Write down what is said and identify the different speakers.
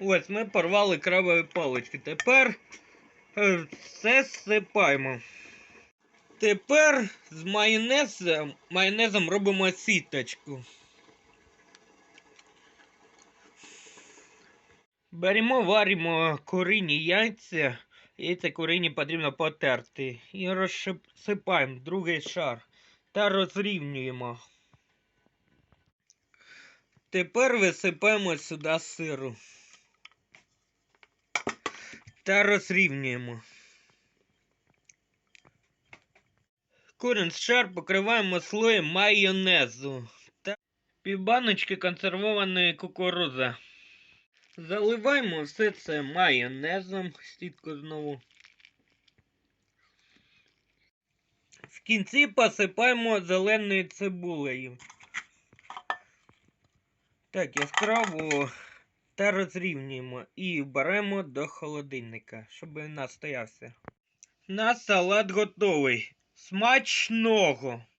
Speaker 1: Ось ми порвали крабові палички. Тепер е, все сипаємо. Тепер з майонезом, майонезом робимо сіточку. Беремо, варимо курині яйця. Яйця курині потрібно потерти. І розсипаємо другий шар та розрівнюємо. Тепер висипаємо сюди сиру. Та розрівнюємо. Курин шар покриваємо слоєм майонезу та півбаночки консервованої кукурузи. Заливаємо все це майонезом, сітку знову. В кінці посипаємо зеленою цибулею. Так, яскраво та розрівнюємо і беремо до холодильника, щоб настоявся. Наш салат готовий. Смачного!